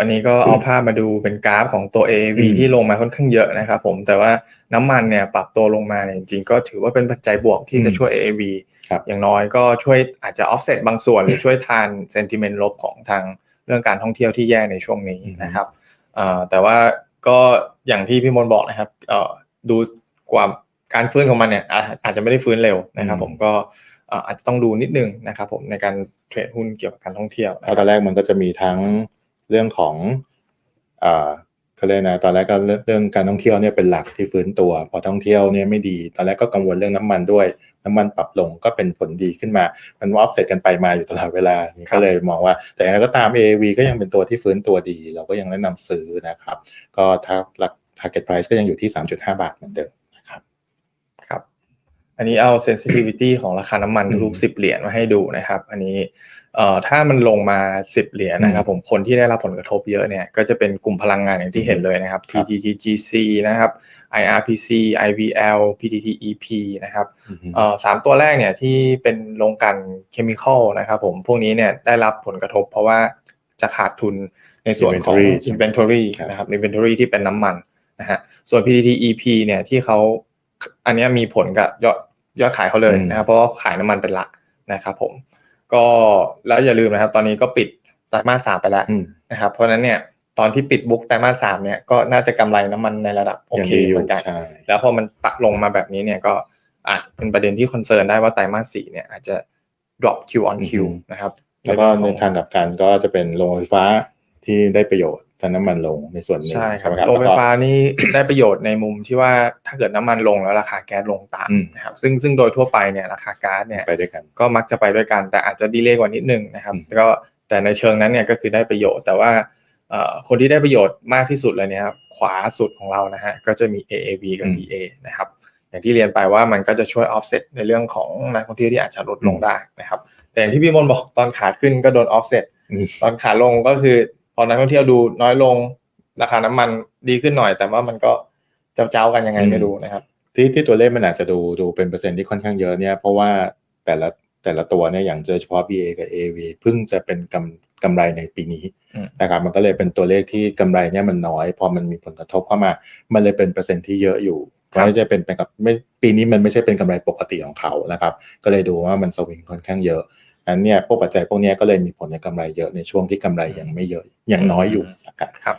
อันนี้ก็เอาภาพมาดูเป็นกราฟของตัว AAV ที่ลงมาค่อนข้างเยอะนะครับผมแต่ว่าน้ำมันเนี่ยปรับตัวลงมาเนี่ยจริงๆก็ถือว่าเป็นปัจจัยบวกที่จะช่วย AAV อย่างน้อยก็ช่วยอาจจะ offset บางส่วนหรือช่วยทาน sentiment ลบของทางเรื่องการท่องเที่ยวที่แย่ในช่วงนี้นะครับแต่ว่าก็อย่างที่พี่มนบอกนะครับดูความการฟื้นของมันเนี่ยอาจจะไม่ได้ฟื้นเร็วนะครับผมก็อาจจะต้องดูนิดนึงนะครับผมในการเทรดหุ้นเกี่ยวกับการท่องเที่ยวเพราะตอนแรกมันก็จะมีทั้ง เรื่องของเขาเรียกนะตอนแรกก็เรื่องการท่องเที่ยวเนี่ยเป็นหลักที่ฟื้นตัว พอท่องเที่ยวเนี่ยไม่ดี ตอนแรกก็กังวลเรื่องน้ำมันด้วย น้ำมันปรับลงก็เป็นผลดีขึ้นมา มันวอฟเสร็จกันไปมาอยู่ตลอดเวลาก็เลยมองว่า แต่อย่างไรก็ตาม AAV ก็ยังเป็นตัวที่ฟื้นตัวดี เราก็ยังแนะนำซื้อนะครับ ก็ถ้าหลัก target price ก็ยังอยู่ที่ 3.5 บาทเหมือนเดิมนะครับครับ อันนี้เอา sensitivity ของราคาน้ำมันทุกสิบเหรียญมาให้ดูนะครับ อันนี้ เอ่อถ้ามันลงมา 10 เหรียญนะครับผมคนที่ได้รับผลกระทบเยอะเนี่ยก็จะเป็นกลุ่มพลังงานอย่างที่เห็นเลยนะครับ PTTGC นะครับ IRPC IVL PTTEP นะครับเอ่อสามตัวแรกเนี่ยที่เป็นโรงกันเคมีคอลนะครับผมพวกนี้เนี่ยได้รับผลกระทบเพราะว่าจะขาดทุนในส่วนของ inventory นะครับ inventory ที่เป็นน้ำมันนะฮะส่วน PTTEP เนี่ยที่เขาอันนี้มีผลกับยอดยอดขายเขาเลยนะครับเพราะว่าขายน้ำมันเป็นหลักนะครับผม ก็แล้วอย่าลืมนะครับ ตอนนี้ก็ปิดไตรมาสสามไปแล้วนะครับ เพราะฉะนั้นเนี่ยตอนที่ปิดบุ๊กไตรมาสสามเนี่ยก็น่าจะกำไรน้ำมันในระดับโอเคเหมือนกันแล้วพอมันตัดลงมาแบบนี้เนี่ยก็อาจเป็นประเด็นที่คอนเซิร์นได้ว่าไตรมาสสี่เนี่ยอาจจะ drop Q on Q นะครับแล้วก็ในทางกับการก็จะเป็นโรงไฟฟ้าที่ได้ประโยชน์ ถ้าน้ำมันลงในส่วนนี้ใช่ครับโรงไฟฟ้านี่ได้ประโยชน์ในมุมที่ว่าถ้าเกิดน้ำมันลงแล้วราคาแก๊สลงตามนะครับซึ่งซึ่งโดยทั่วไปเนี่ยราคาก๊าซเนี่ยไปด้วยกันก็มักจะไปด้วยกัน แต่อาจจะดีเลย์กว่านิดนึงนะครับก็แต่ในเชิงนั้นเนี่ยก็คือได้ประโยชน์ แต่ว่าคนที่ได้ประโยชน์มากที่สุดเลยเนี่ยครับขวาสุดของเรานะฮะก็จะมี AAV กับ PA นะครับอย่างที่เรียนไปว่ามันก็จะช่วย offset ในเรื่องของนักท่องเที่ยวที่อาจจะลดลงได้นะครับแต่อย่างที่พี่มนบอกตอนขาขึ้นก็โดน offset ตอนขาลงก็คือ พอนักท่องเที่ยวดูน้อยลงราคาน้ำมันดีขึ้นหน่อย แต่ว่ามันก็เจ้าๆกันยังไงไม่รู้นะครับ ที่ที่ตัวเลขมันอาจจะดูดูเป็นเปอร์เซ็นต์ที่ค่อนข้างเยอะเนี่ยเพราะว่าแต่ละแต่ละตัวเนี่ยอย่างเฉพาะ BA กับ AV เพิ่งจะเป็นกำกำไรในปีนี้นะครับมันก็เลยเป็นตัวเลขที่กำไรเนี่ยมันน้อย พอมันมีผลกระทบเข้ามา มันเลยเป็นเปอร์เซ็นต์ที่เยอะอยู่ไม่ใช่เป็นเป็นกับไม่ปีนี้มันไม่ใช่เป็นกำไรปกติของเขานะครับ ก็เลยดูว่ามันสวิงค่อนข้างเยอะ อันเนี้ยพวกปัจจัยพวกนี้ก็เลยมีผลในกำไรเยอะในช่วงที่กำไรยังไม่เยอะยังน้อยอยู่นะครับครับ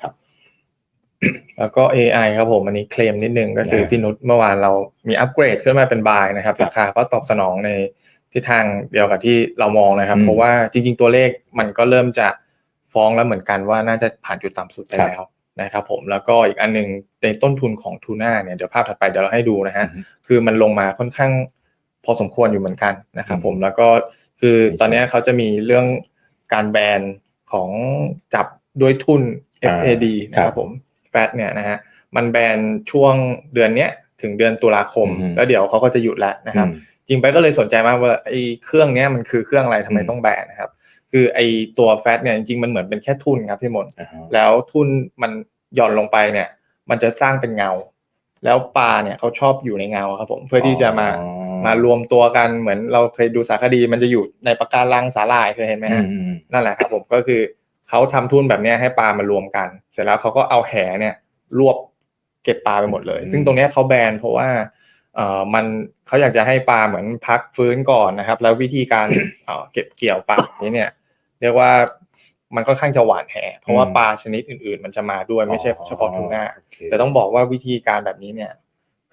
ครับ แล้วก็ AI ครับผมอันนี้เคลมนิดนึงก็คือพี่นุชเมื่อวานเรามีอัปเกรดขึ้นมาเป็นบายนะครับราคาก็ตอบสนองในทิศทางเดียวกับที่เรามองนะครับ เพราะว่าจริง ๆ ตัวเลขมันก็เริ่มจะฟ้องแล้วเหมือนกันว่าน่าจะผ่านจุดต่ำสุดไปแล้วนะครับผมแล้วก็อีกอันหนึ่งในต้นทุนของทูน่าเนี่ยเดี๋ยวภาพถัดไปเดี๋ยวเราให้ดูนะฮะคือมันลงมาค่อนข้างพอสมควรอยู่เหมือนกันนะครับผมแล้วก็ คือตอนนี้เขาจะมีเรื่องการแบนของจับด้วยทุน FAD นะครับผมแฟดเนี่ยนะฮะมันแบนช่วงเดือนเนี้ยถึงเดือนตุลาคม แล้วเดี๋ยวเขาก็จะหยุดแล้วนะครับจริงไปก็เลยสนใจมากว่าไอ้เครื่องเนี้ยมันคือเครื่องอะไรทำไมต้องแบนนะครับ คือไอ้ตัวแฟตเนี่ยจริงๆมันเหมือนเป็นแค่ทุนครับพี่มนแล้วทุนมันหย่อนลงไปเนี่ย มันจะสร้างเป็นเงา แล้วปลาเนี่ยเขาชอบอยู่ในเงาครับผมเพื่อที่จะมา มารวมตัวกันเหมือนเราเคยดูสารคดีมันจะอยู่ในปะการังสาลายเคยเห็นไหมฮะนั่นแหละครับผมก็คือเขาทำทุ่นแบบนี้ให้ปลามารวมกัน เสร็จแล้วเขาก็เอาแหเนี่ยรวบเก็บปลาไปหมดเลย ซึ่งตรงนี้เขาแบนเพราะว่าเอ่อมันเขาอยากจะให้ปลาเหมือนพักฟื้นก่อนนะครับ แล้ววิธีการเก็บเกี่ยวปลานี้เนี่ย เรียกว่ามันค่อนข้างจะหวานแหเพราะว่าปลาชนิดอื่น ๆ มันจะมาด้วยไม่ใช่เฉพาะทูน่าแต่ต้องบอกว่าวิธีการแบบนี้เนี่ย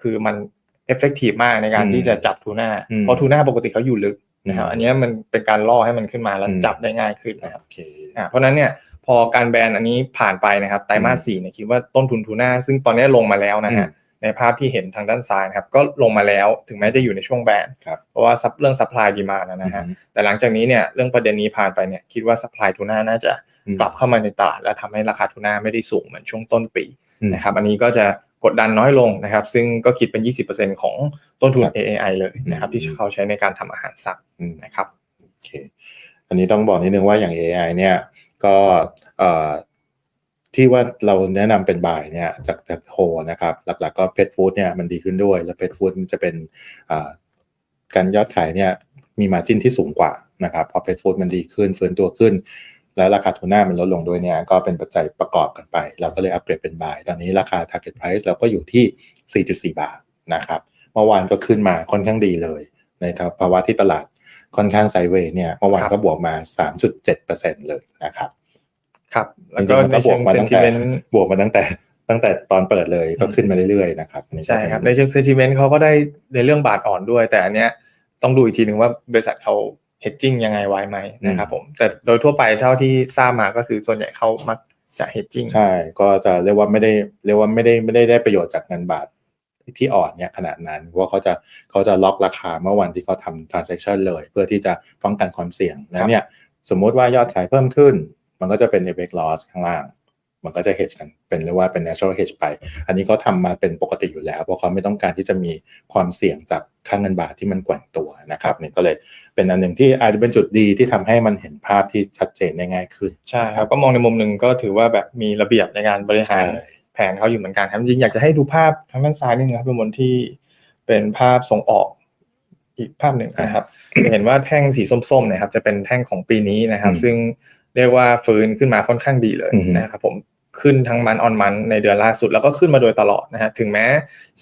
คือมัน เอฟเฟกตีฟมากในการที่จะจับทูน่าเพราะทูน่าปกติเขาอยู่ลึกนะครับอันนี้มันเป็นการล่อให้มันขึ้นมาแล้วจับได้ง่ายขึ้นนะครับเพราะนั้นเนี่ยพอการแบนอันนี้ผ่านไปนะครับไตรมาสสี่เนี่ยคิดว่าต้นทุนทูน่าซึ่งตอนนี้ลงมาแล้วนะฮะในภาพที่เห็นทางด้านซ้ายนะครับก็ลงมาแล้วถึงแม้จะอยู่ในช่วงแบนเพราะว่าเรื่องซัพพลายดีมานะฮะแต่หลังจากนี้เนี่ยเรื่องประเด็นนี้ผ่านไปเนี่ยคิดว่าซัพพลายทูน่าน่าจะกลับเข้ามาในตลาด และทำให้ราคาทูน่าไม่ได้สูงเหมือนช่วงต้นปีนะครับอันนี้ก็จะ กดดันน้อยลงนะครับ ซึ่งก็คิดเป็น 20%ของต้นทุน AAI เลยนะครับ ที่เขาใช้ในการทำอาหารสัตว์นะครับโอเคอันนี้ต้องบอกนิดนึงว่าอย่าง AI เนี่ยก็ที่ว่าเราแนะนำเป็นบายเนี่ยจากจากโฮนะครับหลักๆก็เพ t ฟู้ดเนี่ยมันดีขึ้นด้วย แล้วเพ t ฟู้ดมันจะเป็นการยอดขายเนี่ยมีมาจิ้นที่สูงกว่านะครับพอเพ t ฟู้ดมันดีขึ้นฟื้นตัวขึ้น แล้วราคาทูน่ามันลดลงด้วยเนี่ยก็เป็นปัจจัยประกอบกันไป เราก็เลยอัปเกรดเป็นบายตอนนี้ราคา target price เราก็อยู่ที่ 4.4 บาทนะครับเมื่อวานก็ขึ้นมาค่อนข้างดีเลยในภาวะที่ตลาดค่อนข้างไซด์เวย์เนี่ยเมื่อวานครับก็บวกมา 3.7%เลยนะครับครับจแล้วริก็งๆมันในก็บเชิวกงมาเซนตั้งติแต่เมนต์บวกมาตั้งแต่ตั้งแต่ตอนเปิดเลยก็ขึ้นมาเรื่อยๆนะครับอันนี้ก็ใช่เป็นครับในเชิงเซนติเมนต์เขาก็ได้ในเรื่องบาทอ่อนด้วย แต่อันเนี้ยต้องดูอีกทีหนึ่งว่าบริษัทเขา hedging ยังไงไว้ไหมนะครับผมแต่โดยทั่วไปเท่าที่ทราบมาก็คือส่วนใหญ่เขามักจะ hedging ใช่ ก็จะเรียกว่าไม่ได้เรียกว่าไม่ได้ไม่ได้ได้ประโยชน์จากเงินบาทที่อ่อนเนี่ยขนาดนั้นเพราะว่าเขาจะเขาจะล็อกราคาเมื่อวันที่เขาทำ transaction เลย เพื่อที่จะป้องกันความเสี่ยงครันะบเนี่ยสมมุติว่ายอดขายเพิ่มขึ้น มันก็จะเป็น FX loss ข้างล่าง มันก็จะ hedge กันเป็นเรียกว่าเป็น natural hedge ไป อันนี้เขาทำมาเป็นปกติอยู่แล้ว เพราะเขาไม่ต้องการที่จะมีความเสี่ยงจากค่างเงินบาทที่มันแกว่งตัวนะครับนี่ก็เลยเป็นอันหนึ่งที่อาจจะเป็นจุดดีที่ทำให้มันเห็นภาพที่ชัดเจนได้ง่ายขึ้นใช่ครับก็มองในมุมหนึ่งก็ถือว่าแบบมีระเบียบในการบริหารใช่แผนเขาอยู่เหมือนกันครับจริงๆอยากจะให้ดูภาพทางด้านซ้ายนิดนึงครับเป็นบนที่เป็นภาพส่งออกอีกภาพหนึ่งนะครับจะเห็นว่าแท่งสีส้มๆเนะครับจะเป็นแท่งของปีนี้นะครับอืมซึ่งเรียกว่าฟื้นขึ้นมาค่อนข้างดีเลยอือฮึนะครับผม ขึ้นทั้งมันออนมันในเดือนล่าสุดแล้วก็ขึ้นมาโดยตลอดนะฮะถึงแม้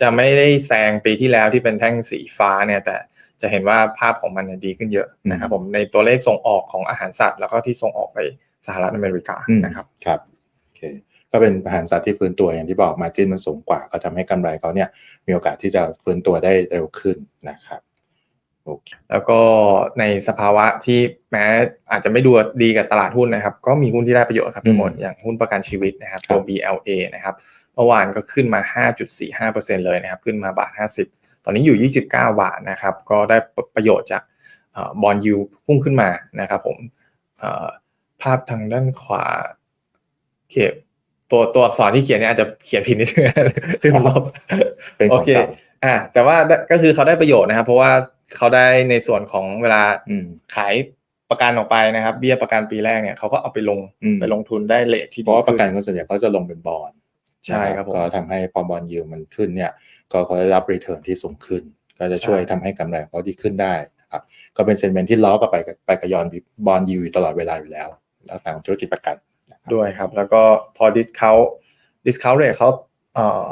จะไม่ได้แซงปีที่แล้วที่เป็นแท่งสีฟ้าเนี่ยแต่จะเห็นว่าภาพของมันเนี่ยดีขึ้นเยอะนะครับผมในตัวเลขส่งออกของอาหารสัตว์ แล้วก็ที่ส่งออกไปสหรัฐอเมริกาอืมนะครับครับโอเคก็เป็นอาหารสัตว์ที่ฟื้นตัวอย่างที่บอกมาจิ้นมันสูงกว่า ก็ทำให้กำไรเขาเนี่ยมีโอกาสที่จะฟื้นตัวได้เร็วขึ้นนะครับโอเค แล้วก็ในสภาวะที่แม้อาจจะไม่ดูดีกับตลาดหุ้นนะครับ ก็มีหุ้นที่ได้ประโยชน์ครับพี่มดอย่างหุ้นประกันชีวิตนะครับตัว BLA นะครับเมื่อวานก็ขึ้นมา 5.45%เลยนะครับ ขึ้นมาบาท 50 ตอนนี้อยู่ 29 บาทนะครับ ก็ได้ประโยชน์จากบอลยูพุ่งขึ้นมานะครับผมเอ่อภาพทางด้านขวาเขียนตัวตัวอักษรที่เขียนเนี่ยอาจจะเขียนผิดนิดนึงถึงลบเป็นโอของเคเก่า อ่าแต่ว่าก็คือเขาได้ประโยชน์นะครับ เพราะว่าเขาได้ในส่วนของเวลาอืมขายประกันออกไปนะครับ เบี้ยประกันปีแรกเนี่ยเขาก็เอาไปลงอืมไปลงทุนได้เลทที่เพราะว่าประกันดีก็ส่วนใหญ่เขาจะลงเป็นบอลใช่ครับผมก็ทำให้พอบอลยิวมันขึ้นเนี่ย ก็เขาได้รับรีเทิร์นที่สูงขึ้น ก็จะช่วยใช่ทำให้กำไรของเขาดีขึ้นได้นะครับก็เป็นเซนเมนที่ล้อกับไปกับไปกับยอนบอลยิวอยู่ตลอดเวลาอยู่แล้วลักษณะของธุรกิจประกันนะครับด้วยครับ แล้วก็พอดิสคา t ดิสคา t เรทเขาเอ่อ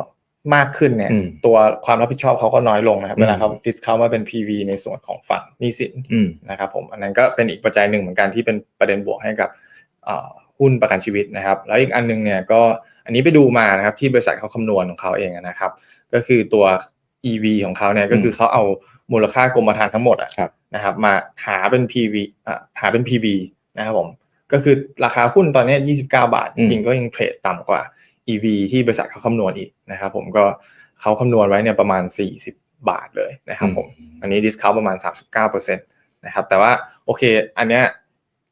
มากขึ้นเนี่ยอืมตัวความรับผิดชอบเขาก็น้อยลงนะครับอืมเวลาเขาดิสคา t มาเป็น PV ในส่วนของฝั่งหนี้สินอืมนะครับผมอันนั้นก็เป็นอีกปัจจัยหนึ่งเหมือนกันที่เป็นประเด็นบวกให้กับเอ่อหุ้นประกันชีวิตนะครับ แล้วอีกอันหนึงเนี่ยก็อันนี้ไปดูมานะครับที่บริษัทเขาคำนวณของเขาเองนะครับ ก็คือตัว EV ของเขาเนี่ยก็คือเขาเอามูลค่ากรมธรรม์ทั้งหมดอะครับนะครับ มาหาเป็น PV อ่าหาเป็น PV นะครับผมก็คือราคาหุ้นตอนเนี้ย29 บาทอืจมริงๆก็ยังเทรดต่ำกว่า EV ที่บริษัทเขาคำนวณอีกนะครับผมก็เขาคำนวณไว้เนี่ยประมาณ 40 บาทเลยนะครับผมอันนี้ดิสคาวประมาณ 39%นะครับแต่ว่าโอเคอันเนี้ย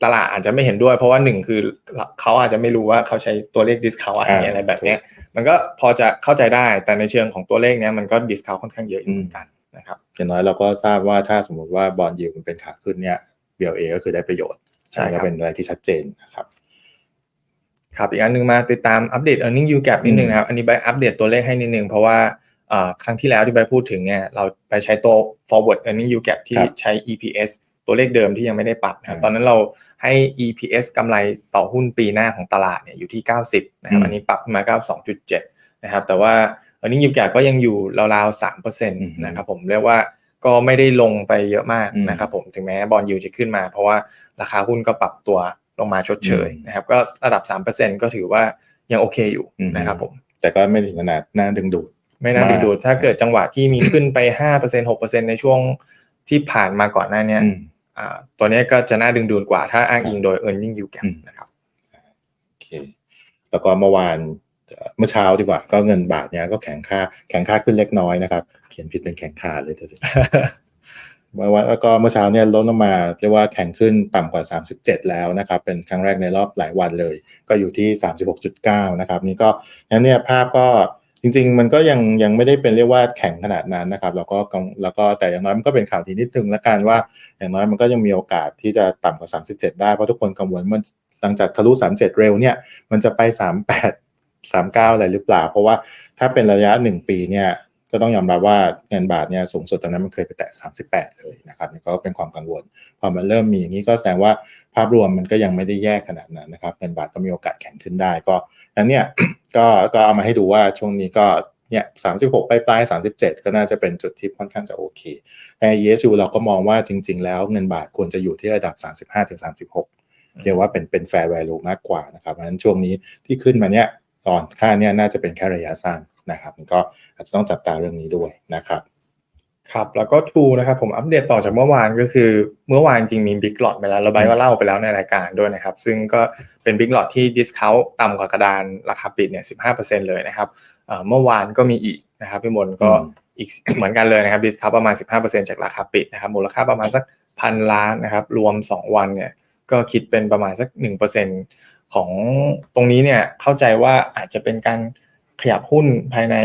ตลาดอาจจะไม่เห็นด้วยเพราะว่าหนึ่งคือเขาอาจจะไม่รู้ว่าเขาใช้ตัวเลขดิสคาวอะไรอ่าอะไรแบบเนี้ยมันก็พอจะเข้าใจได้แต่ในเชิงของตัวเลขเนี้ยมันก็ดิสคาวค่อนข้างเยอะอยู่เหมือนกันนะครับอย่างน้อยเราก็ทราบว่าถ้าสมมติว่าบอลยิวมันเป็นขาขึ้นเนี่ย BLA ก็คือได้ประโยชน์ใช่ครับก็เป็นอะไรที่ชัดเจนนะครับ ครับอีกอันหนึงมาติดตามอัปเดต earning yield gap นิดนึงนะครับอันนี้ใบอัปเดตตัวเลขให้นิดนึงเพราะว่าเอ่อครั้งที่แล้วที่ใบพูดถึงเนี่ยเราไปใช้ตัว forward earning yield gap ที่ครับใช้ EPS ตัวเลขเดิมที่ยังไม่ได้ปรับนะครับอืมตอนนั้นเราให้ EPS กำไรต่อหุ้นปีหน้าของตลาดเนี่ยอยู่ที่ 90นะครับอืมอันนี้ปรับขึ้นมา 92.7นะครับแต่ว่า earning yield gap ก็ยังอยู่ราวๆ3%นะครับผมเรียกว่าก็ไม่ได้ลงไปเยอะมากอืมนะครับผมถึงแม้บอลยูจะขึ้นมา เพราะว่าราคาหุ้นก็ปรับตัว ลงมาชดเชยอืมนะครับ ก็ระดับ 3%ก็ถือว่ายังโอเคอยู่อืมนะครับผม แต่ก็ไม่ถึงขนาดน่าดึงดูดไม่น่าดึงดูดมากถ้าเกิดจังหวะที่มีขึ้นไป5% 6%ในช่วงที่ผ่านมาก่อนหน้าเนี้ยอืมอ่าตัวเนี้ยก็จะน่าดึงดูดกว่าถ้าอ้างอิงโดย earning yield gap อืมนะครับโอเคแล้วก็เมื่อวานเอ่อเมื่อเช้าดีกว่า ก็เงินบาทเนี่ยก็แข็งค่าแข็งค่าขึ้นเล็กน้อยนะครับ เขียนผิดเป็นแข็งค่าเลยเดี๋ยวสิเมื่อ วันแล้วก็เมื่อเช้าเนี่ยลดลงมาเรียกว่าแข็งขึ้นต่ำกว่า 37 แล้วนะครับเป็นครั้งแรกในรอบหลายวันเลย ก็อยู่ที่ 36.9 นะครับนี่ก็งั้นเนี่ยภาพก็จริง ๆ มันก็ยังยังไม่ได้เป็นเรียกว่าแข็งขนาดนั้นนะครับแล้วก็แล้วก็แต่อย่างน้อยมันก็เป็นข่าวดีนิดนึงละกันว่า อย่างน้อยมันก็ยังมีโอกาสที่จะต่ำกว่า 37 ได้เพราะทุกคนกังวลมันหลังจากทะลุ 37 เร็วเนี่ยมันจะไป 38 39 อะไรหรือเปล่า เพราะว่าถ้าเป็นระยะ 1 ปีเนี่ย ก็ต้องยอมรับว่าเงินบาทเนี่ยสูงสุดตอนนั้นมันเคยไปแตะ 38 เลยนะครับก็เป็นความกังวล พอมันเริ่มมีอย่างนี้ก็แสดงว่าภาพรวมมันก็ยังไม่ได้แย่ขนาดนั้นนะครับเงินบาทก็มีโอกาสแข็งขึ้นได้ก็นั้นเนี่ยก็ก็เอามาให้ดูว่าช่วงนี้ก็เนี่ย36ปลายปลาย37ก็น่าจะเป็นจุดที่ค่อนข้างจะโอเค แต่ ESU เราก็มองว่าจริง ๆ แล้วเงินบาทควรจะอยู่ที่ระดับ 35-36 เรียกว่าเป็นเป็น fair value มากกว่านะครับเพราะฉะนั้นช่วงนี้ที่ขึ้นมาเนี่ยตอนค่าเนี่ยน่าจะเป็นแค่ระยะสั้น นะครับมันก็อาจจะต้องจับตาเรื่องนี้ด้วยนะครับครับแล้วก็ทูนะครับผมอัปเดตต่อจากเมื่อวานก็คือ เมื่อวานจริงมีบิ๊กหลอดไปแล้วเราใบก็เล่าไปแล้วในรายการด้วยนะครับ ซึ่งก็เป็นบิ๊กหลอดที่ดิสคาวต่ำกว่ากระดานราคาปิดเนี่ยสิเลยนะครับเอ่อเมื่อวานก็มีอีกนะครับพี่มนก็อืมอีกเหมือนกันเลยนะครับดิสคาวประมาณ 15%จากราคาปิดนะครับมูลค่าประมาณสักพันล้านนะครับรวม 2 วันเนี่ยก็คิดเป็นประมาณสัก 1%ของตรงนี้เนี่ยเข้าใจว่าอาจจะเป็นการ ขยับหุ้นภายใน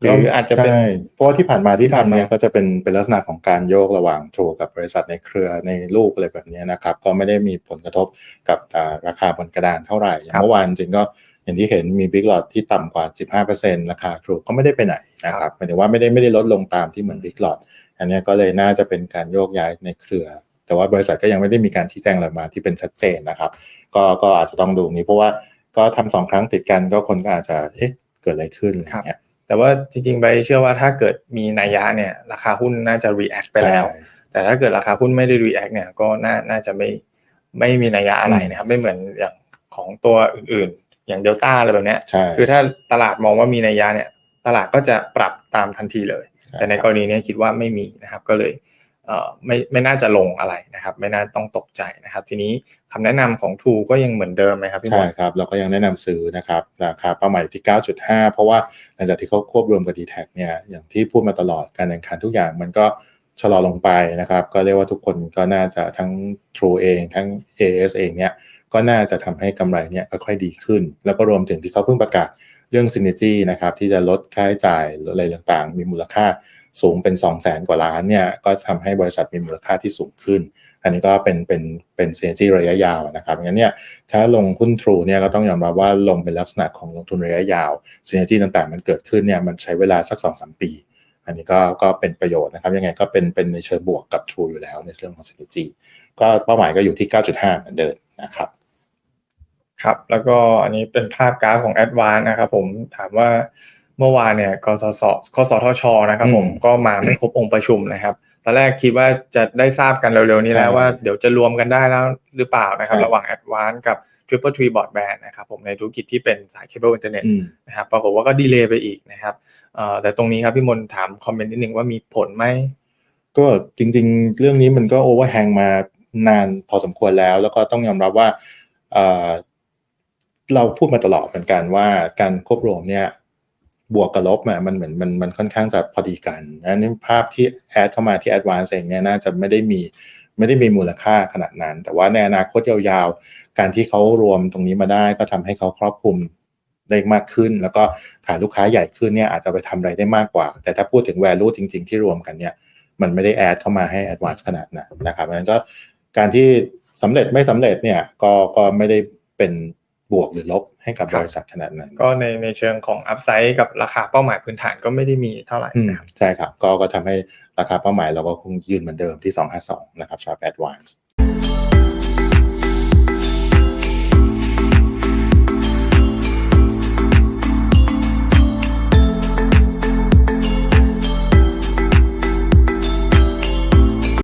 หรืออาจจะเป็นใช่เพราะว่าที่ผ่านมาที่ที่ผ่านมาทำเนี่ยก็จะเป็นเป็นลักษณะของการโยกระหว่างทรูกับบริษัทในเครือในลูกอะไรแบบเนี้ยนะครับ ก็ไม่ได้มีผลกระทบกับอ่าราคาบนกระดานเท่าไหร่อย่างครับเมื่อวานจริงก็อย่างที่เห็นมีบิ๊กหลอดที่ต่ำกว่า 15%ราคาทรูก็ไม่ได้ไปไหนนะครับหมายถึงว่าไม่ได้ไม่ได้ลดลงตามที่เหมือนบิ๊กหลอดอันเนี้ยก็เลยน่าจะเป็นการโยกย้ายในเครือ แต่ว่าบริษัทก็ยังไม่ได้มีการชี้แจงอะไรมาที่เป็นชัดเจนนะครับ ก็ก็อาจจะต้องดูนี้เพราะว่าก็ทำสองครั้งติดกันก็คนก็อาจจะเอ๊ะ เกิดอะไรขึ้นอะไรเงี้ยแต่ว่าจริงๆไปเชื่อว่าถ้าเกิดมีนัยยะเนี่ยราคาหุ้นน่าจะ react ไปแล้วใช่แต่ถ้าเกิดราคาหุ้นไม่ได้ react เนี่ยก็น่าน่าจะไม่ไม่มีนัยยะอะไรนะครับไม่เหมือนอย่างของตัวอื่นๆ อย่างเดลต้าอะไรแบบเนี้ยใช่คือถ้าตลาดมองว่ามีนัยยะเนี่ยตลาดก็จะปรับตามทันทีเลยใช่แต่ในกรณีเนี้ยคิดว่าไม่มีนะครับก็เลยเอ่อ ไม่ไม่น่าจะลงอะไรนะครับ ไม่น่าต้องตกใจนะครับ ทีนี้คำแนะนำของทูก็ยังเหมือนเดิมไหมครับพี่บใช่อลครับ เราก็ยังแนะนำซื้อนะครับราคาเป้าหมายอยู่ที่ 9.5 เพราะว่าหลังจากที่เขาควบรวมกับ d t แทเนี่ยอย่างที่พูดมาตลอดการแข่งขันทุกอย่างมันก็ชะลอลงไปนะครับ ก็เรียกว่าทุกคนก็น่าจะทั้ง True เอง ทั้ง AS เองเนี่ยก็น่าจะทำให้กำไรเนี่ยค่อยๆดีขึ้น แล้วก็รวมถึงที่เขาเพิ่งประกาศเรื่อง Synergy นะครับที่จะลดค่าใช้จ่ายหรืออะไรต่างๆ มีมูลค่า สูงเป็น 2 0 0แสนกว่าล้านเนี่ยก็ทำให้บริษัทมีมูลค่าที่สูงขึ้น อันนี้ก็เป็นเป็นเป็นเซนซีระยะยาวนะครับงั้นเนี่ยถ้าลงหุ้น True เนี่ยก็ต้องยอมรับว่าลงเป็นลักษณะของลงทุนระยะยาวเซนซีต่างๆ มันเกิดขึ้นเนี่ยมันใช้เวลาสัก 2-3 ปี อันนี้ก็ก็เป็นประโยชน์นะครับยังไงก็เป็นเป็นในเชิงบวกกับ True อยู่แล้วในเรื่องของ Synergy ก็เป้าหมายก็อยู่ที่ 9.5 เหมือนเดิมนะครับครับแล้วก็อันนี้เป็นภาพกราฟของ a d v a n c e นะครับผมถามว่า เมื่อวานเนี่ยกสศกสทชนะครับผมอืมก็มาไม่ครบองค์ประชุมนะครับตอนแรกคิดว่าจะได้ทราบกันเร็วๆนี้แล้วใช่ว่าเดี๋ยวจะรวมกันได้แล้วหรือเปล่านะครับใช่ระหว่าง a d v a n c e กับ Triple Tree Broadband นะครับผมในธุรกิจที่เป็นสายเคเบิลอินเทอร์เน็ตอืมนะครับปรากฏว่าก็ดีเลย์ไปอีกนะครับเอ่อแต่ตรงนี้ครับพี่มนต์ถามคอมเมนต์นิดนึงว่ามีผลไหมก็จริงๆ เรื่องนี้มันก็โอเวอร์แฮงมานานพอสมควรแล้ว แล้วก็ต้องยอมรับว่าเอ่อเราพูดมาตลอดเหมือนกันว่าการควบรวมเนี่ย บวกกับลบอะมันเหมือนมันมันค่อนข้างจะพอดีกันอันนี้ภาพที่แอดเข้ามาที่ Advance เองเนี่ยน่าจะไม่ได้มีไม่ได้มีมูลค่าขนาดนั้น แต่ว่าในอนาคตยาวๆ การที่เขารวมตรงนี้มาได้ ก็ทำให้เขาครอบคลุมได้มากขึ้น แล้วก็ฐานลูกค้าใหญ่ขึ้นเนี่ยอาจจะไปทำอะไรได้มากกว่า แต่ถ้าพูดถึง value จริง ๆ ที่รวมกันเนี่ยมันไม่ได้แอดเข้ามาให้ advance ขนาดนั้นนะครับเพราะฉะนั้นก็การที่สำเร็จไม่สำเร็จเนี่ยก็ก็ไม่ได้เป็น บวกหรือลบให้กับครับบริษัทขนาดนั้น ก็ในในเชิงของอัพไซด์กับราคาเป้าหมายพื้นฐานก็ไม่ได้มีเท่าไหร่อืมนะครับใช่ครับ ก็ก็ทำให้ราคาเป้าหมายเราก็คงยืนเหมือนเดิมที่ 252 นะครับสำหรับ advance